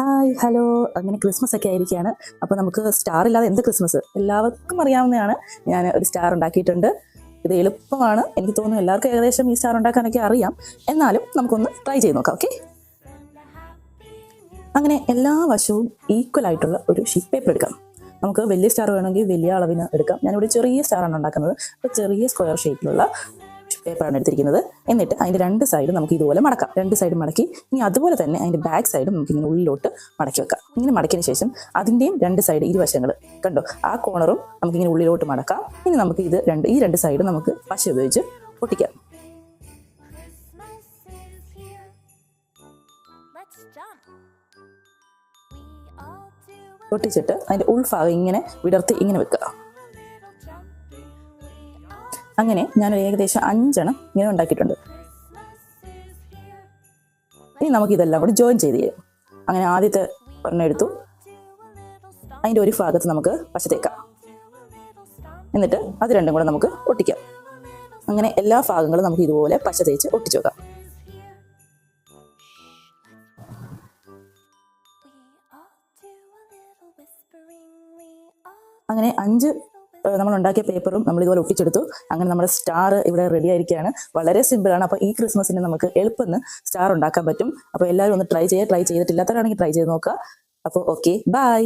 Hi hello അങ്ങനെ Christmas ഒക്കെ ആയിരിക്കുകയാണ് അപ്പോൾ നമുക്ക് സ്റ്റാർ ഇല്ലാതെ എന്ത് ക്രിസ്മസ് എല്ലാവർക്കും അറിയാവുന്നതാണ്. ഞാൻ ഒരു സ്റ്റാർ ഉണ്ടാക്കിയിട്ടുണ്ട്. ഇത് എളുപ്പമാണ്. എനിക്ക് തോന്നുന്നു എല്ലാവർക്കും ഏകദേശം ഈ സ്റ്റാർ ഉണ്ടാക്കാനൊക്കെ അറിയാം. എന്നാലും നമുക്കൊന്ന് ട്രൈ ചെയ്ത് നോക്കാം ഓക്കെ അങ്ങനെ എല്ലാ വശവും ഈക്വൽ ആയിട്ടുള്ള ഒരു ഷീറ്റ് പേപ്പർ എടുക്കാം. നമുക്ക് വലിയ സ്റ്റാർ വേണമെങ്കിൽ വലിയ അളവിന് എടുക്കാം. ഞാനിവിടെ ചെറിയ സ്റ്റാറാണ് ഉണ്ടാക്കുന്നത്. അപ്പോൾ ചെറിയ സ്ക്വയർ ഷേപ്പിലുള്ള പേപ്പറാണ് എടുത്തിരിക്കുന്നത്. എന്നിട്ട് അതിന്റെ രണ്ട് സൈഡും നമുക്ക് ഇതുപോലെ മടക്കാം. രണ്ട് സൈഡ് മടക്കി ഇനി അതുപോലെ തന്നെ അതിന്റെ ബാക്ക് സൈഡും നമുക്ക് ഇങ്ങനെ ഉള്ളിലോട്ട് മടക്കി വെക്കാം. ഇങ്ങനെ മടക്കിയതിന് ശേഷം അതിന്റെയും രണ്ട് സൈഡ് ഇരുവശങ്ങൾ കണ്ടോ? ആ കോണറും നമുക്ക് ഇങ്ങനെ ഉള്ളിലോട്ട് മടക്കാം. ഇനി നമുക്ക് ഇത് രണ്ട് ഈ രണ്ട് സൈഡും നമുക്ക് പശ ഉപയോഗിച്ച് പൊട്ടിക്കാം. പൊട്ടിച്ചിട്ട് അതിന്റെ ഉൾഭാഗം ഇങ്ങനെ വിടർത്തി ഇങ്ങനെ വെക്കുക. അങ്ങനെ ഞാൻ ഏകദേശം അഞ്ചെണ്ണം ഇങ്ങനെ ഉണ്ടാക്കിയിട്ടുണ്ട്. ഇനി നമുക്ക് ഇതെല്ലാം കൂടി ജോയിൻ ചെയ്ത് ചെയ്യാം അങ്ങനെ ആദ്യത്തെ ഒരെണ്ണം എടുത്തു. അതിന്റെ ഒരു ഭാഗത്ത് നമുക്ക് പശ തേക്കാം Do a little stomp. എന്നിട്ട് അത് രണ്ടും കൂടെ നമുക്ക് ഒട്ടിക്കാം അങ്ങനെ എല്ലാ ഭാഗങ്ങളും നമുക്ക് ഇതുപോലെ പശ തേച്ച് ഒട്ടിച്ചു all അങ്ങനെ അഞ്ച്. നമ്മൾ ഉണ്ടാക്കിയ പേപ്പറും നമ്മൾ ഇതുപോലെ ഒട്ടിച്ചെടുത്തു. അങ്ങനെ നമ്മുടെ സ്റ്റാർ ഇവിടെ റെഡി ആയിരിക്കുകയാണ്. വളരെ സിമ്പിളാണ് അപ്പോൾ ഈ ക്രിസ്മസിന് നമുക്ക് എളുപ്പമെന്ന് സ്റ്റാർ ഉണ്ടാക്കാൻ പറ്റും. അപ്പോൾ എല്ലാവരും ഒന്ന് ട്രൈ ചെയ്യുക ട്രൈ ചെയ്തിട്ടില്ലാത്തവരാണെങ്കിൽ ട്രൈ ചെയ്ത് നോക്കുക. അപ്പോൾ ഓക്കെ ബൈ